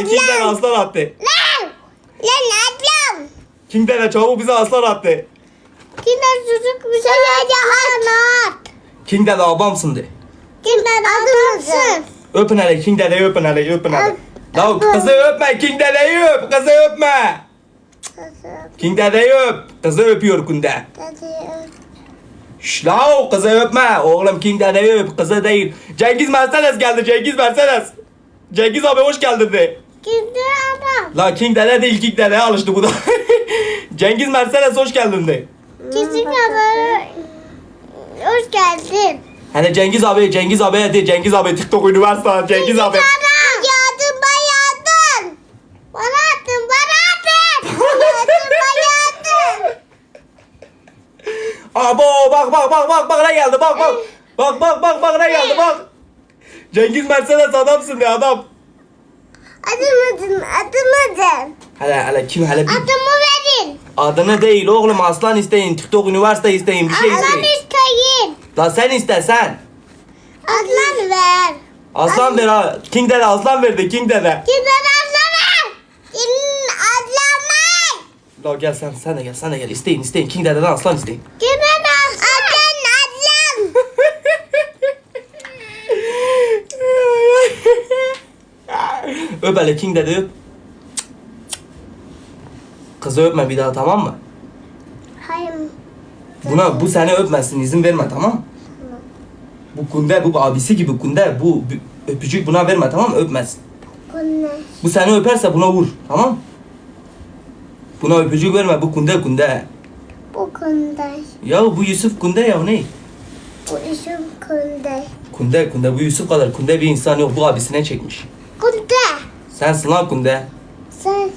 attı? Kimden aslan attı? Lan! Lan ablam! Kimden çabuk bize aslan attı? Kimden çocuk bize yedi anlat. Kimden abamsın de. Kimden adamsın? Öpün hele King Dede'yi öpün hele öpün hele. Öp- La kızı öpme King Dede'yi öp kızı öpme. King Dede'yi öp. Kızı öpüyor Kunde. Şş la kızı öpme. Oğlum King Dede'yi öp kızı değil. Cengiz Mercedes geldi Cengiz Mercedes. Cengiz abi hoş geldin de. Kimden adam? La King Dede değil King Dede'ye alıştı bu da. Cengiz Mercedes hoş geldin de. Küçük adam. Hoş geldin. Hani Cengiz abi Cengiz abi de Cengiz abi TikTok üniversite Cengiz abi. Yadın bayadın. Bana attın bana attın. Yadın bayadın. Abo bak bak bak bak bak ne geldi bak bak. Bak bak bak bak ne geldi bak. Cengiz Mercedes adamsın ya adam. Adım adın adım adın. Hele hele kim hele bir Adımı verin. adını değil oğlum aslan isteyin TikTok üniversite isteyin bir şey Aslan isteyin. isteyin. La sen iste sen. Aslan ver. Aslan ver ha. King dede aslan verdi King dede. Kimden aslan ver? Kim aslan ver? La gel sen sen de gel sen de gel isteyin isteyin King dededen aslan isteyin. Kimden aslan? Aslan aslan. Öp hele King dede öp. Kızı öpme bir daha tamam mı? Hayır. Buna bu seni öpmesin izin verme tamam mı? Bu kunde bu abisi gibi kunde bu bu- öpücük buna verme tamam mı? Öpmez. Bu ne? Bu seni öperse buna vur tamam mı? Buna öpücük verme bu kunde kunde. Bu konuda. Ya bu Yusuf kunde ya ne? Bu işim konuda. Kunde kunde bu Yusuf kadar kunde bir insan yok bu abisine çekmiş. Konuda. Sensin lan kunde. Sen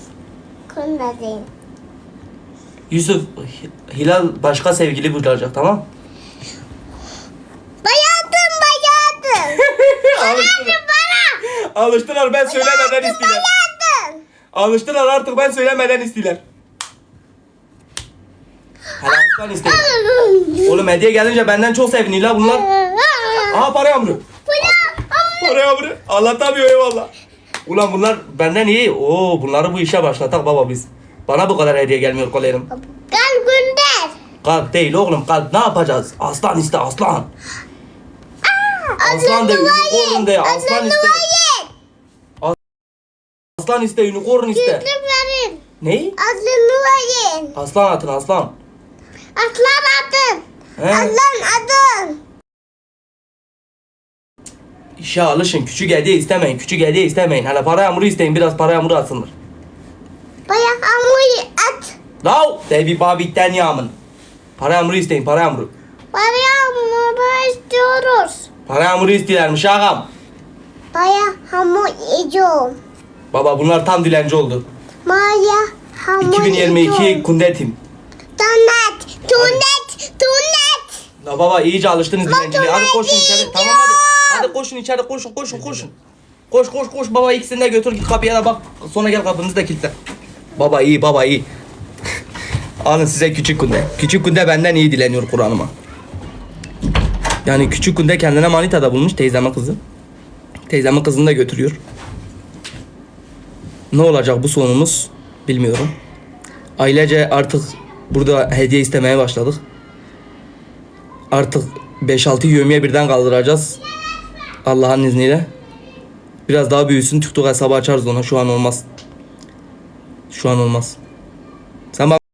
konuda değil. Yusuf Hi- Hilal başka sevgili bulacak tamam? Bayadın bayadın. Alıştılar. Bana. Alıştılar ben söylemeden istiyorlar. Alıştılar artık ben söylemeden istiyorlar. Aslan isteyin. Oğlum hediye gelince benden çok seviniyor la bunlar. Aha para yağmuru. Para yağmuru. Anlatamıyor eyvallah. Ulan bunlar benden iyi. Oo bunları bu işe başlatak baba biz. Bana bu kadar hediye gelmiyor kolerim. Gel gönder. Kalp değil oğlum kalp ne yapacağız? Aslan iste aslan. Aslan de unicorn de aslan Aslan iste. Aslan iste unicorn iste. Yüzlük verin. Ney? Aslanı verin. Aslan atın aslan. Aslan adın. He? Aslan adın. İşe alışın küçük hediye istemeyin küçük hediye istemeyin. Hele para yağmuru isteyin biraz para yağmuru atsınlar. Bayağı hamuru at. Lav devi babitten yağmın. Para yağmuru isteyin para yağmuru. Bayağı hamuru istiyoruz. Para yağmuru istiyorlarmış ağam. Bayağı hamur yiyeceğim. Baba bunlar tam dilenci oldu. Maya hamur 2022 yiyeceğim. kundetim. Donat. Donat. Donat. La baba iyice alıştınız dilenciliğe. Hadi koşun içeri. Tamam hadi. Hadi koşun içeri koşun koşun koşun. Koş koş koş baba ikisini de götür git kapıya da bak. Sonra gel kapınızı da kilitle. Baba iyi baba iyi. Alın size küçük kunde. Küçük kunde benden iyi dileniyor Kur'an'ıma. Yani küçük kunde kendine manita da bulmuş teyzemin kızı. Teyzemin kızını da götürüyor. Ne olacak bu sonumuz bilmiyorum. Ailece artık burada hediye istemeye başladık. Artık 5-6 yövmiye birden kaldıracağız. Allah'ın izniyle. Biraz daha büyüsün TikTok hesabı açarız ona. Şu an olmaz. Şu an olmaz. Sen bak